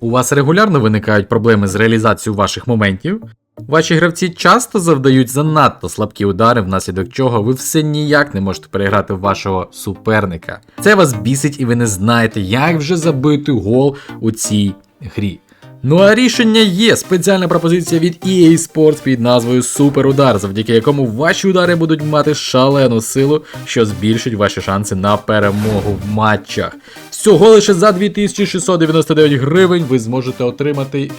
У вас регулярно виникають проблеми з реалізацією ваших моментів? Ваші гравці часто завдають занадто слабкі удари, внаслідок чого ви все ніяк не можете переграти вашого суперника. Це вас бісить і ви не знаєте, як вже забити гол у цій грі. Ну а рішення є спеціальна пропозиція від EA Sports під назвою Суперудар, завдяки якому ваші удари будуть мати шалену силу, що збільшить ваші шанси на перемогу в матчах. Всього лише за 2699 гривень ви зможете отримати.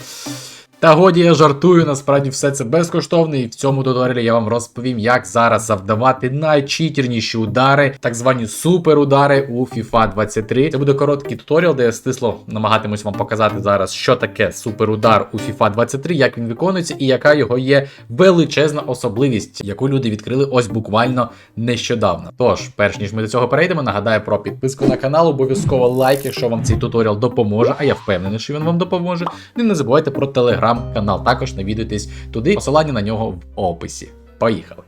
Та годі я жартую, насправді все це безкоштовно, і в цьому туторіалі я вам розповім, як зараз завдавати найчитерніші удари, так звані суперудари у FIFA 23. Це буде короткий туторіал, де я стисло намагатимусь вам показати зараз, що таке суперудар у FIFA 23, як він виконується і яка його є величезна особливість, яку люди відкрили ось буквально нещодавно. Тож, перш ніж ми до цього перейдемо, нагадаю про підписку на канал, обов'язково лайк, якщо вам цей туторіал допоможе, а я впевнений, що він вам допоможе. І не забувайте про телеграм-канал. Також навідуйтесь туди. Посилання на нього в описі. Поїхали!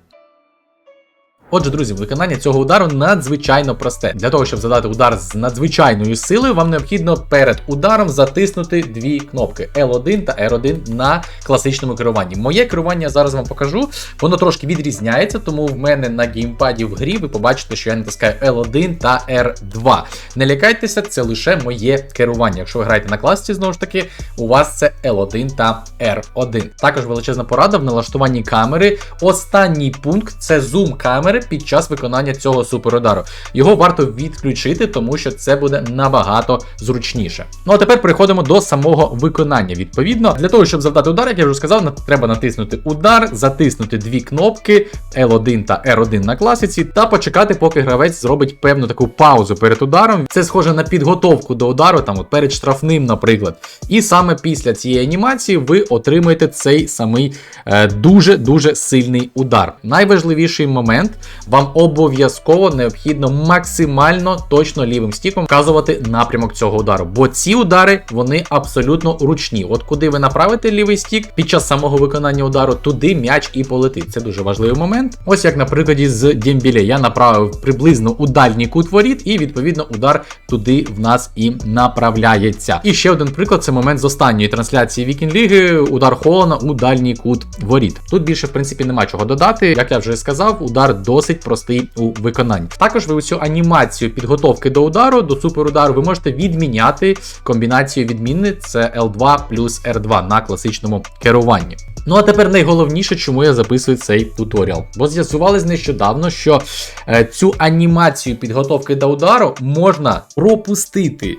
Отже, друзі, виконання цього удару надзвичайно просте. Для того, щоб задати удар з надзвичайною силою, вам необхідно перед ударом затиснути дві кнопки L1 та R1 на класичному керуванні. Моє керування зараз вам покажу. Воно трошки відрізняється, тому в мене на геймпаді в грі ви побачите, що я натискаю L1 та R2. Не лякайтеся, це лише моє керування. Якщо ви граєте на класці, знову ж таки, у вас це L1 та R1. Також величезна порада в налаштуванні камери. Останній пункт це зум камери під час виконання цього суперудару. Його варто відключити, тому що це буде набагато зручніше. Ну а тепер переходимо до самого виконання. Відповідно, для того, щоб завдати удар, як я вже сказав, треба натиснути удар, затиснути дві кнопки L1 та R1 на класиці, та почекати, поки гравець зробить певну таку паузу перед ударом. Це схоже на підготовку до удару, там от перед штрафним, наприклад. І саме після цієї анімації ви отримаєте цей самий е, дуже-дуже сильний удар. Найважливіший момент вам обов'язково необхідно максимально точно лівим стіком вказувати напрямок цього удару. Бо ці удари вони абсолютно ручні. От куди ви направите лівий стік під час самого виконання удару, туди м'яч і полетить. Це дуже важливий момент. Ось як на прикладі з Дембіле. Я направив приблизно у дальній кут воріт, і відповідно удар туди в нас і направляється. І ще один приклад це момент з останньої трансляції Вікінг Ліги. Удар Холана у дальній кут воріт. Тут більше, в принципі, нема чого додати. Як я вже сказав, удар досить простий у виконанні. Також ви усю анімацію підготовки до удару, до суперудару, ви можете відміняти комбінацію відмінни це L2 плюс R2 на класичному керуванні. Ну а тепер найголовніше, чому я записую цей туторіал. Бо з'ясувалось нещодавно, що е, цю анімацію підготовки до удару можна пропустити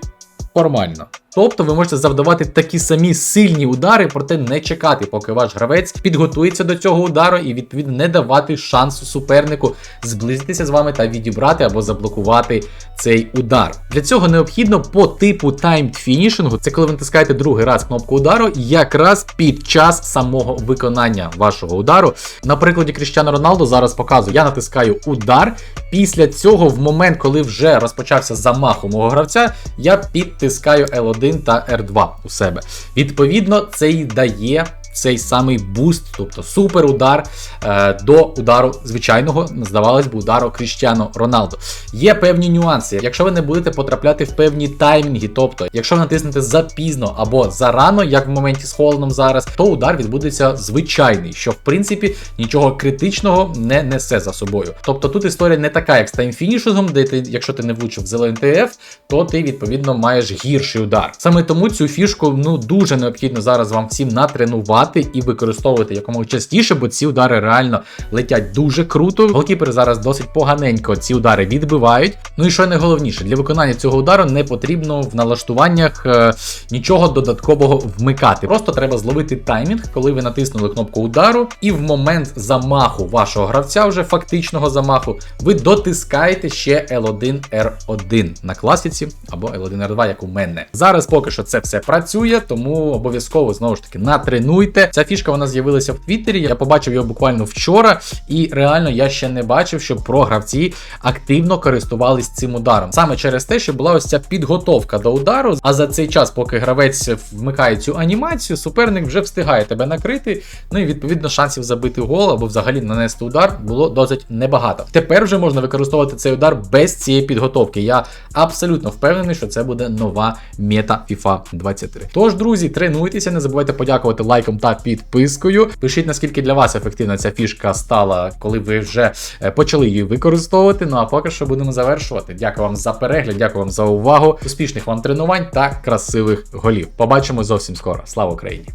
формально. Тобто ви можете завдавати такі самі сильні удари, проте не чекати, поки ваш гравець підготується до цього удару і відповідно не давати шансу супернику зблизитися з вами та відібрати або заблокувати цей удар. Для цього необхідно по типу timed фінішингу, це коли ви натискаєте другий раз кнопку удару, якраз під час самого виконання вашого удару. На прикладі Кріштіану Роналду зараз показую, я натискаю удар. Після цього, в момент, коли вже розпочався замах у мого гравця, я підтискаю L1 та R2 у себе. Відповідно, це і дає. Цей самий буст, тобто суперудар е, до удару звичайного, здавалось би, удару Кріштіану Роналду. Є певні нюанси. Якщо ви не будете потрапляти в певні таймінги, тобто, якщо натиснете запізно або зарано, як в моменті з Холланом зараз, то удар відбудеться звичайний, що в принципі нічого критичного не несе за собою. Тобто тут історія не така, як з таймфінішингом, де ти, якщо ти не влучив зелений ТФ, то ти відповідно маєш гірший удар. Саме тому цю фішку ну дуже необхідно зараз вам всім натренувати і використовувати якомога частіше, бо ці удари реально летять дуже круто. Голкіпери зараз досить поганенько ці удари відбивають. Ну і що найголовніше, для виконання цього удару не потрібно в налаштуваннях е, нічого додаткового вмикати. Просто треба зловити таймінг, коли ви натиснули кнопку удару, і в момент замаху вашого гравця, вже фактичного замаху, ви дотискаєте ще L1 R1 на класиці або L1 R2, як у мене. Зараз поки що це все працює, тому обов'язково знову ж таки натренуйте Ця фішка вона з'явилася в Твіттері. Я побачив його буквально вчора, і реально я ще не бачив, щоб програвці активно користувались цим ударом. Саме через те, що була ось ця підготовка до удару. А за цей час, поки гравець вмикає цю анімацію, суперник вже встигає тебе накрити. Ну і відповідно шансів забити гол або взагалі нанести удар було досить небагато. Тепер вже можна використовувати цей удар без цієї підготовки. Я абсолютно впевнений, що це буде нова мета FIFA 23. Тож, друзі, тренуйтеся, не забувайте подякувати лайком та підпискою. Пишіть, наскільки для вас ефективна ця фішка стала, коли ви вже е, почали її використовувати. Ну а поки що будемо завершувати. Дякую вам за перегляд, дякую вам за увагу. Успішних вам тренувань та красивих голів. Побачимо зовсім скоро. Слава Україні!